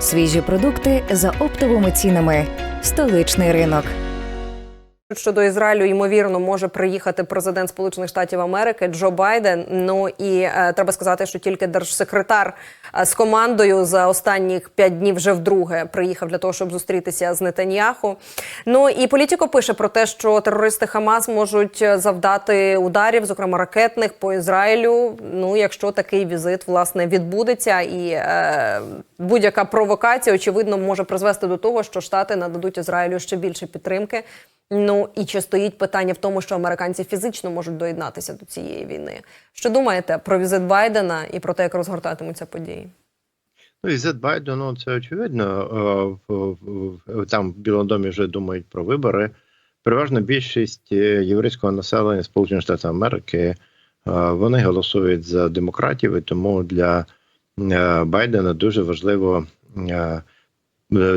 Свіжі продукти за оптовими цінами. Столичний ринок. Щодо Ізраїлю, ймовірно, може приїхати президент Сполучених Штатів Америки Джо Байден. Ну і е, треба сказати, що тільки держсекретар е, з командою за останніх п'ять днів вже вдруге приїхав для того, щоб зустрітися з Нетаньяху. Ну і політико пише про те, що терористи Хамас можуть е, завдати ударів, зокрема ракетних, по Ізраїлю. Ну, якщо такий візит власне відбудеться, і е, будь-яка провокація, очевидно, може призвести до того, що Штати нададуть Ізраїлю ще більше підтримки. Ну і чи стоїть питання в тому, що американці фізично можуть доєднатися до цієї війни? Що думаєте про візит Байдена і про те, як розгортатимуться події? Ну, візит Байдена, ну, це очевидно. Е, Там в Білому домі вже думають про вибори. Переважна більшість е, єврейського населення Сполучених Штатів Америки е, вони голосують за демократів, і тому для Байдена дуже важливо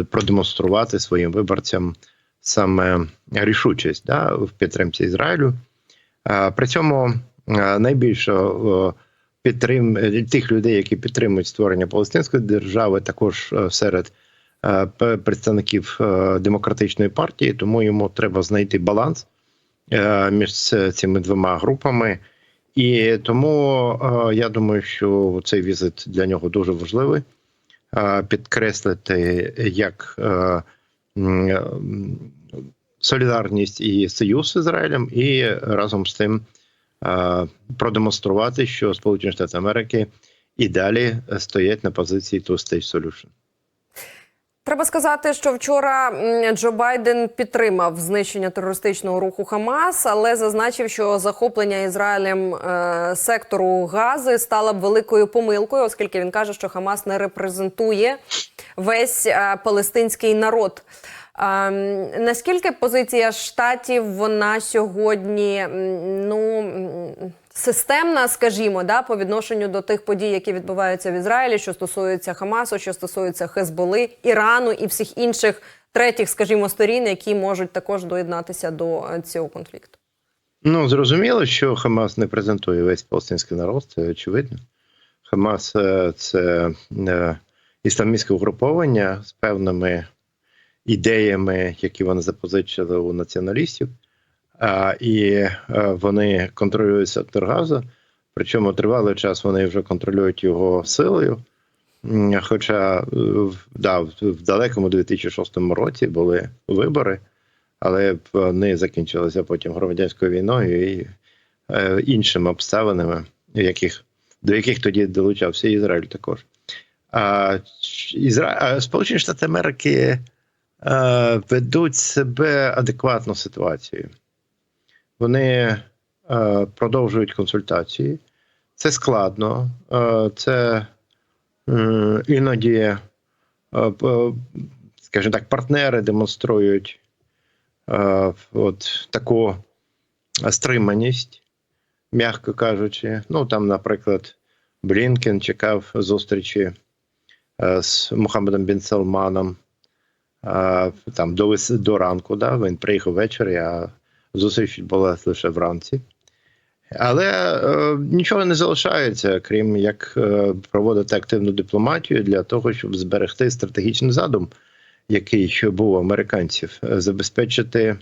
продемонструвати своїм виборцям саме рішучість да, в підтримці Ізраїлю. При цьому найбільше е, підтрим тих людей, які підтримують створення Палестинської держави, також е, серед е, представників демократичної партії, тому йому треба знайти баланс між цими двома групами. І тому я думаю, що цей візит для нього дуже важливий. Підкреслити як солідарність і союз з Ізраїлем, і разом з тим е, продемонструвати, що Сполучені Штати Америки і далі стоять на позиції Two State solution. Треба сказати, що вчора Джо Байден підтримав знищення терористичного руху Хамас, але зазначив, що захоплення Ізраїлем е, сектору Гази стало б великою помилкою, оскільки він каже, що Хамас не репрезентує весь е, палестинський народ. А, наскільки позиція штатів вона сьогодні ну системна, скажімо, да, по відношенню до тих подій, які відбуваються в Ізраїлі, що стосуються Хамасу, що стосуються Хезболи, Ірану і всіх інших третіх, скажімо, сторін, які можуть також доєднатися до е, цього конфлікту. Ну зрозуміло, що Хамас не презентує весь палестинський народ, це очевидно. Хамас е, це е, ісламістське угруповання з певними ідеями, які вони запозичили у націоналістів, а, і е, вони контролюють сектор. Причому тривалий час вони вже контролюють його силою. Хоча е, да, в далекому 2006 році були вибори, але вони закінчилися потім громадянською війною і е, іншими обставинами, яких, до яких тоді долучався Ізраїль також. А, Ізра... а Сполучені Штати Америки е, ведуть себе адекватно ситуацією. Вони е, продовжують консультації. Це складно, е, це іноді, скажімо так, партнери демонструють от таку стриманість, м'яко кажучи. Ну, там, наприклад, Блінкен чекав зустрічі з Мухаммедом Бін Салманом там до, вис- до ранку. Да? Він приїхав ввечері, а зустріч була лише вранці. Але е, нічого не залишається, крім як е, проводити активну дипломатію для того, щоб зберегти стратегічний задум, який був американців, е, забезпечити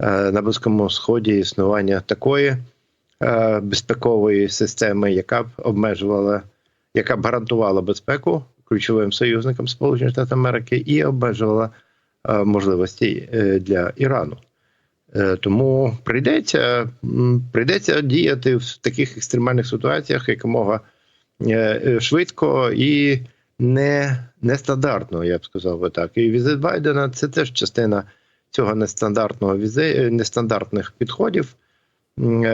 е, на Близькому Сході існування такої е, безпекової системи, яка б обмежувала, яка б гарантувала безпеку ключовим союзникам Сполучених Штатів Америки і обмежувала е, можливості е, для Ірану. Е, Тому прийдеться, прийдеться діяти в таких екстремальних ситуаціях якомога швидко і не, нестандартно, я б сказав би так. І візит Байдена це теж частина цього нестандартного візи, нестандартних підходів.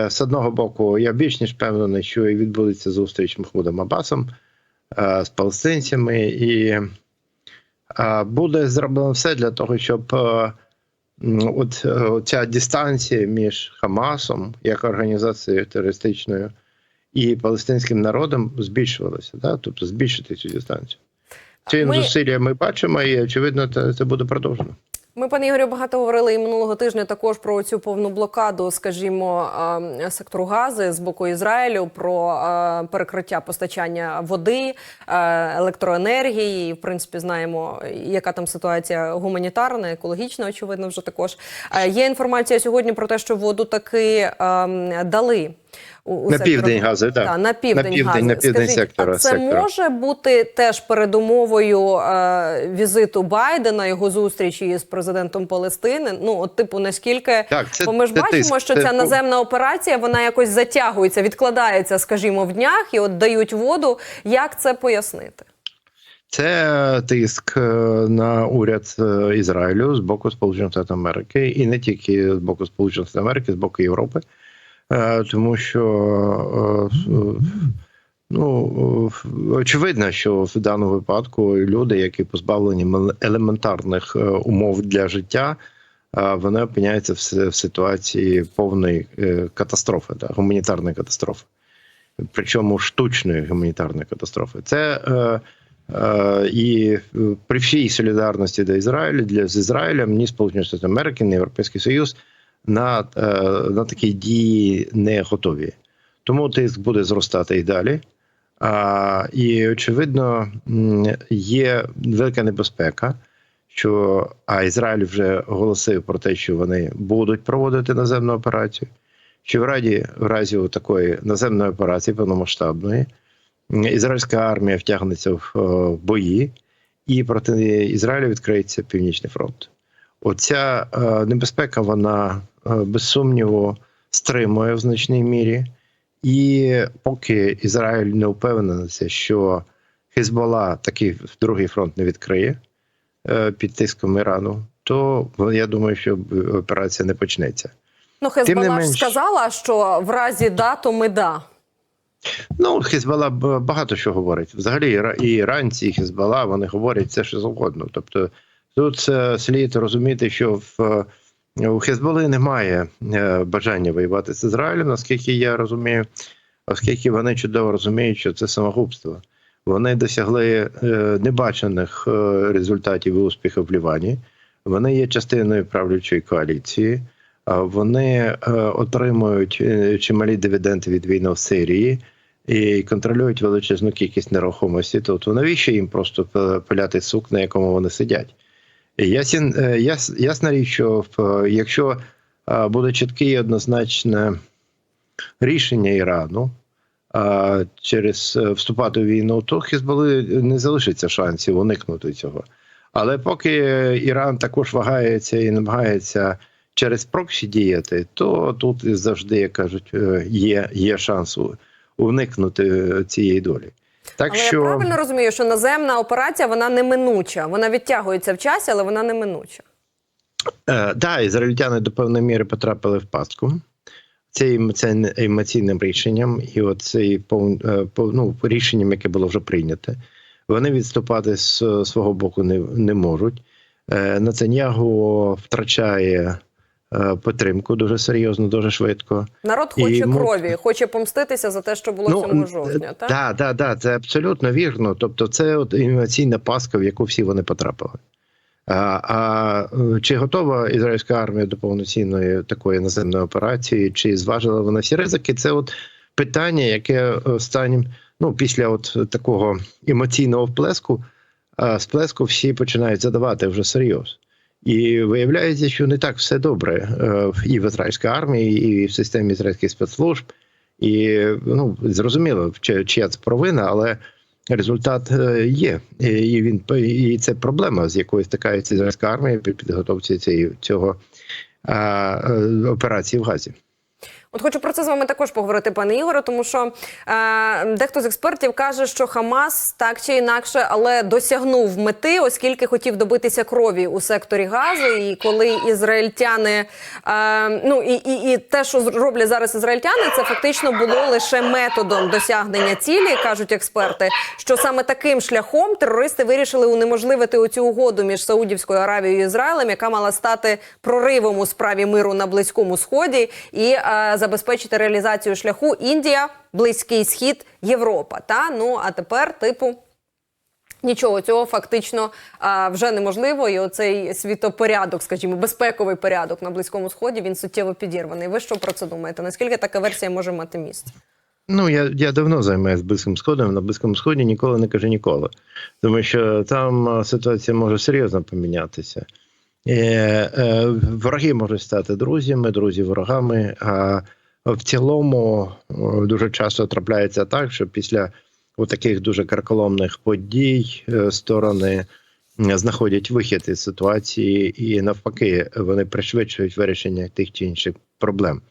З одного боку, я більш ніж впевнений, що і відбудеться зустріч Махмудом Абасом з палестинцями, і е, буде зроблено все для того, щоб. е, От е, ця дистанція між Хамасом як організацією терористичною і палестинським народом збільшувалася, да? тобто збільшити цю дистанцію. Ці Ми- зусилля ми бачимо, і очевидно, це буде продовжено. Ми, пане Ігорю, багато говорили і минулого тижня також про цю повну блокаду, скажімо, сектору гази з боку Ізраїлю, про перекриття постачання води, електроенергії. В принципі, знаємо, яка там ситуація гуманітарна, екологічна, очевидно, вже також. Є інформація сьогодні про те, що воду таки дали. У- у На південь гази, так. Та, на південь, На південь, гази. на південь Скажіть, сектора, А це сектора. може бути теж передумовою е, візиту Байдена, його зустрічі з президентом Палестини. Ну, от, типу, наскільки Так, це- бо ми ж це бачимо, тиск, що це ця наземна операція вона якось затягується, відкладається, скажімо, в днях і от дають воду. Як це пояснити? Це тиск е, на уряд е, Ізраїлю з боку Сполучених Штатів Америки, і не тільки з боку Сполучених Штатів Америки, з боку Європи, тому що е, е, ну, е, очевидно, що в даному випадку люди, які позбавлені елементарних е, умов для життя, е, вони опиняються в ситуації повної е, катастрофи, да, гуманітарної катастрофи. Причому штучної гуманітарної катастрофи. Це е, Е, І е, при всій солідарності до Ізраїлю для з Ізраїлем ні Сполучені Штати Америки, ні Європейський Союз на, е, на такі дії не готові. Тому тиск буде зростати і далі. А, і очевидно, є велика небезпека, що а Ізраїль вже оголосив про те, що вони будуть проводити наземну операцію. Що в разі, в разі такої наземної операції повномасштабної ізраїльська армія втягнеться в е, бої, і проти Ізраїлю відкриється Північний фронт. Оця е, небезпека, вона без сумніву стримує в значній мірі. І поки Ізраїль не впевнений, що Хезбола такий другий фронт не відкриє е, під тиском Ірану, то я думаю, що операція не почнеться. Ну, не Хезбалла ж сказала, що в разі да, то ми да. Ну, Хезбала багато що говорить. Взагалі, і іранці, і Хезбала, вони говорять все, що завгодно. Тобто тут е, слід розуміти, що в е, у Хезболи немає е, бажання воювати з Ізраїлем, наскільки я розумію, оскільки вони чудово розуміють, що це самогубство. Вони досягли е, небачених е, результатів і успіхів в Лівані. Вони є частиною правлячої коаліції. Вони отримують чималі дивіденди від війни в Сирії і контролюють величезну кількість нерухомості. Тобто навіщо їм просто пиляти сук, на якому вони сидять? І Ясін, е, яс, ясна річ, що е, якщо е, буде чітке і однозначне рішення Ірану через вступати в війну, то Хізболи не залишиться шансів уникнути цього. Але поки Іран також вагається і намагається через проксі діяти, то тут завжди, як кажуть, є, є шанс уникнути цієї долі. Так але що я правильно розумію, що наземна операція вона неминуча. Вона відтягується в часі, але вона неминуча. е, да, ізраїльтяни до певної міри потрапили в пастку. Це емоційним рішенням, і оцей е, ну, рішенням, яке було вже прийняте, вони відступати з свого боку не, не можуть. Е, Нацаньягу втрачає підтримку дуже серйозно, дуже швидко. Народ хоче мо- крові, хоче помститися за те, що було 7 жовтня. Так? Так, так, так, це абсолютно вірно. Тобто, це от емоційна пастка, в яку всі вони потрапили. А, а е, чи готова ізраїльська армія до повноцінної такої наземної операції, чи зважила вона всі ризики? Це от питання, яке останнім, ну після от такого емоційного вплеску, сплеску всі починають задавати вже серйоз. І виявляється, що не так все добре е, і в ізраїльській армії, і в системі ізраїльських спецслужб. І ну зрозуміло, чи- чия це провина, але результат е, є. І він і це проблема, з якою стикається ізраїльська армія при підготовці цієї цього а, е, операції в Газі. От хочу про це з вами також поговорити, пане Ігоре, тому що е, дехто з експертів каже, що Хамас так чи інакше, але досягнув мети, оскільки хотів добитися крові у секторі Гази. І коли ізраїльтяни, е, ну і, і, і те, що роблять зараз ізраїльтяни, це фактично було лише методом досягнення цілі, кажуть експерти. Що саме таким шляхом терористи вирішили унеможливити оцю угоду між Саудівською Аравією і Ізраїлем, яка мала стати проривом у справі миру на близькому сході і е, забезпечити реалізацію шляху Індія, Близький Схід, Європа. Та ну а тепер, типу. Нічого цього фактично а, вже неможливо, і оцей світопорядок, скажімо, безпековий порядок на близькому сході він суттєво підірваний. Ви що про це думаєте? Наскільки така версія може мати місце? Ну, я, я давно займаюся Близьким Сходом. На Близькому Сході ніколи не кажу ніколи. Тому що там ситуація може серйозно помінятися. Е, е, вороги можуть стати друзями, друзі ворогами. А в цілому дуже часто трапляється так, що після таких дуже карколомних подій е, сторони знаходять вихід із ситуації, і навпаки, вони пришвидшують вирішення тих чи інших проблем.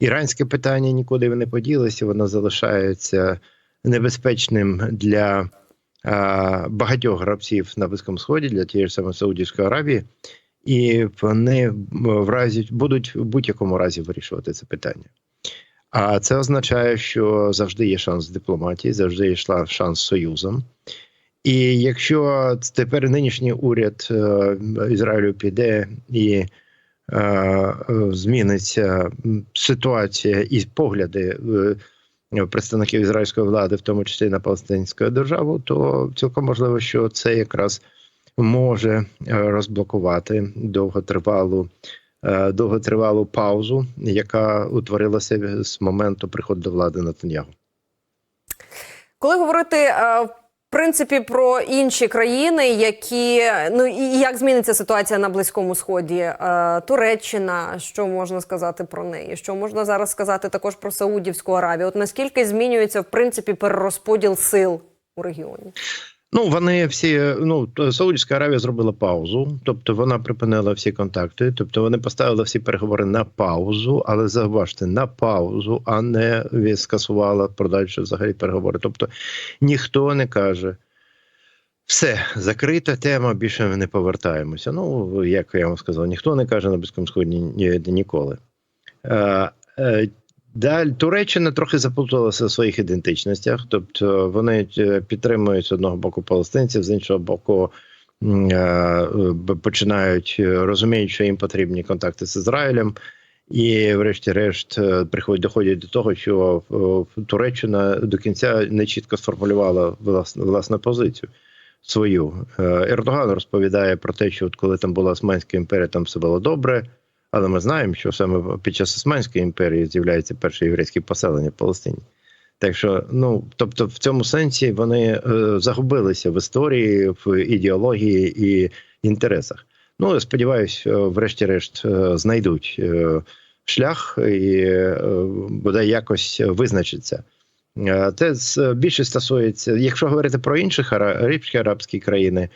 Іранське питання нікуди не поділося, воно залишається небезпечним для багатьох гравців на Близькому Сході, для тієї ж самої Саудівської Аравії, і вони в разі будуть в будь-якому разі вирішувати це питання. А це означає, що завжди є шанс дипломатії, завжди є шанс союзом. І якщо тепер нинішній уряд е, Ізраїлю піде і е, е, зміниться ситуація і погляди е, представників ізраїльської влади, в тому числі на палестинську державу, то цілком можливо, що це якраз може е, розблокувати довготривалу. е, Довготривалу паузу, яка утворилася з моменту приходу до влади Натаньягу. Коли говорити е, в принципі про інші країни, які ну і як зміниться ситуація на близькому сході, Туреччина, що можна сказати про неї? Що можна зараз сказати також про Саудівську Аравію? От наскільки змінюється в принципі перерозподіл сил у регіоні? Ну, вони всі, ну, Саудівська Аравія зробила паузу, тобто вона припинила всі контакти, тобто вони поставили всі переговори на паузу, але зауважте, на паузу, а не скасувала подальші взагалі переговори. Тобто ніхто не каже. Все, закрита тема, більше ми не повертаємося. Ну, як я вам сказав, ніхто не каже на Близькому Сході ні, ніколи. Далі Туреччина трохи заплуталася в своїх ідентичностях, тобто вони е, підтримують з одного боку палестинців, з іншого боку е, починають е, розуміють, що їм потрібні контакти з Ізраїлем. І, врешті-решт, приходять доходять до того, що Туреччина до кінця не чітко сформулювала власну, власну позицію свою. Ердоган розповідає про те, що от коли там була Османська імперія, там все було добре. Але ми знаємо, що саме під час Османської імперії з'являється перше єврейське поселення в Палестині. Так що, ну тобто, в цьому сенсі вони е, загубилися в історії, в ідеології і інтересах. Ну, сподіваюся, е, врешті-решт е, знайдуть е, шлях і буде якось визначиться. Це більше стосується, якщо говорити про арабські арабські країни,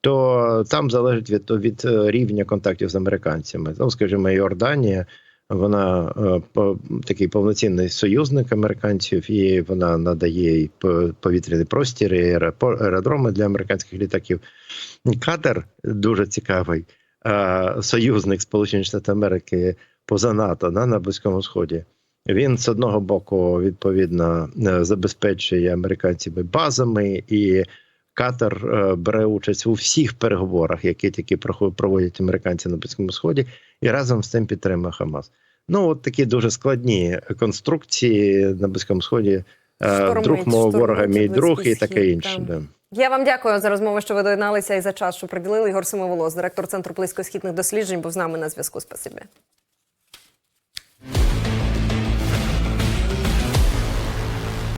то там залежить від, від е, рівня контактів з американцями. Ну, скажімо, Йорданія, вона е, такий повноцінний союзник американців, і вона надає і по- повітряний простір, і аеродроми для американських літаків. Катер дуже цікавий е, союзник Сполучених Штатів Америки поза НАТО да, на Близькому Сході. Він з одного боку відповідно забезпечує американцями базами і Катар е, бере участь у всіх переговорах, які тільки проводять американці на Близькому Сході, і разом з цим підтримує Хамас. Ну от такі дуже складні конструкції на Близькому Сході. Е, Штормить, Друг мого ворога, мій друг, і таке інше. Да. Я вам дякую за розмову, що ви доєдналися і за час, що приділили. Ігор Семоволос, директор центру близькосхідних досліджень, був з нами на зв'язку. Спасибі.